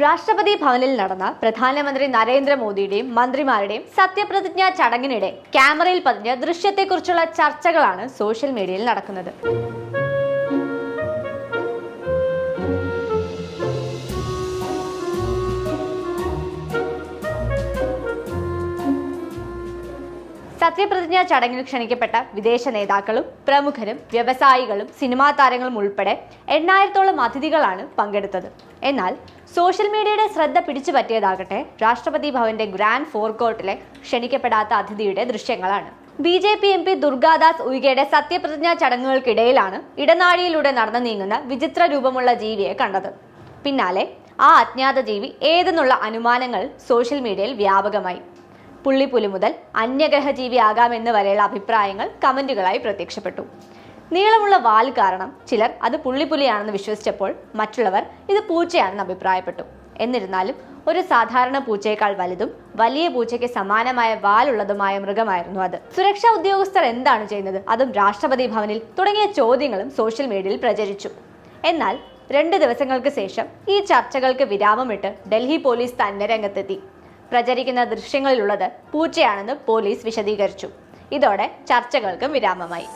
രാഷ്ട്രപതി ഭവനിൽ നടന്ന പ്രധാനമന്ത്രി നരേന്ദ്രമോദിയുടെയും മന്ത്രിമാരുടെയും സത്യപ്രതിജ്ഞാ ചടങ്ങിനിടെ ക്യാമറയിൽ പതിഞ്ഞ ദൃശ്യത്തെക്കുറിച്ചുള്ള ചർച്ചകളാണ് സോഷ്യൽ മീഡിയയിൽ നടക്കുന്നത്. സത്യപ്രതിജ്ഞാ ചടങ്ങിൽ ക്ഷണിക്കപ്പെട്ട വിദേശ നേതാക്കളും പ്രമുഖരും വ്യവസായികളും സിനിമാ താരങ്ങളും ഉൾപ്പെടെ എണ്ണായിരത്തോളം അതിഥികളാണ് പങ്കെടുത്തത്. എന്നാൽ സോഷ്യൽ മീഡിയയുടെ ശ്രദ്ധ പിടിച്ചു പറ്റിയതാകട്ടെ രാഷ്ട്രപതി ഭവന്റെ ഗ്രാൻഡ് ഫോർകോർട്ടിലെ ക്ഷണിക്കപ്പെടാത്ത അതിഥിയുടെ ദൃശ്യങ്ങളാണ്. B J P M P Durgadas ഉയികയുടെ സത്യപ്രതിജ്ഞാ ചടങ്ങുകൾക്കിടയിലാണ് ഇടനാഴിയിലൂടെ നടന്നു നീങ്ങുന്ന വിചിത്ര രൂപമുള്ള ജീവിയെ കണ്ടത്. പിന്നാലെ ആ അജ്ഞാത ജീവി ഏതെന്നുള്ള അനുമാനങ്ങൾ സോഷ്യൽ മീഡിയയിൽ വ്യാപകമായി. പുള്ളിപ്പുലി മുതൽ അന്യഗ്രഹ ജീവിയാകാമെന്ന് വരെയുള്ള അഭിപ്രായങ്ങൾ കമന്റുകളായി പ്രത്യക്ഷപ്പെട്ടു. നീളമുള്ള വാൽ കാരണം ചിലർ അത് പുള്ളിപ്പുലിയാണെന്ന് വിശ്വസിച്ചപ്പോൾ മറ്റുള്ളവർ ഇത് പൂച്ചയാണെന്ന് അഭിപ്രായപ്പെട്ടു. എന്നിരുന്നാലും ഒരു സാധാരണ പൂച്ചയേക്കാൾ വലുതും വലിയ പൂച്ചയ്ക്ക് സമാനമായ വാലുള്ളതുമായ മൃഗമായിരുന്നു അത്. സുരക്ഷാ ഉദ്യോഗസ്ഥർ എന്താണ് ചെയ്യുന്നത്? അതും രാഷ്ട്രപതി ഭവനിൽ തുടങ്ങിയ ചോദ്യങ്ങളും സോഷ്യൽ മീഡിയയിൽ പ്രചരിച്ചു. എന്നാൽ രണ്ട് ദിവസങ്ങൾക്ക് ശേഷം ഈ ചർച്ചകൾക്ക് വിരാമമിട്ട് ഡൽഹി പോലീസ് തന്നെ രംഗത്തെത്തി. പ്രചരിക്കുന്ന ദൃശ്യങ്ങളിലുള്ളത് പൂച്ചയാണെന്ന് പോലീസ് വിശദീകരിച്ചു. ഇതോടെ ചർച്ചകൾക്കും വിരാമമായി.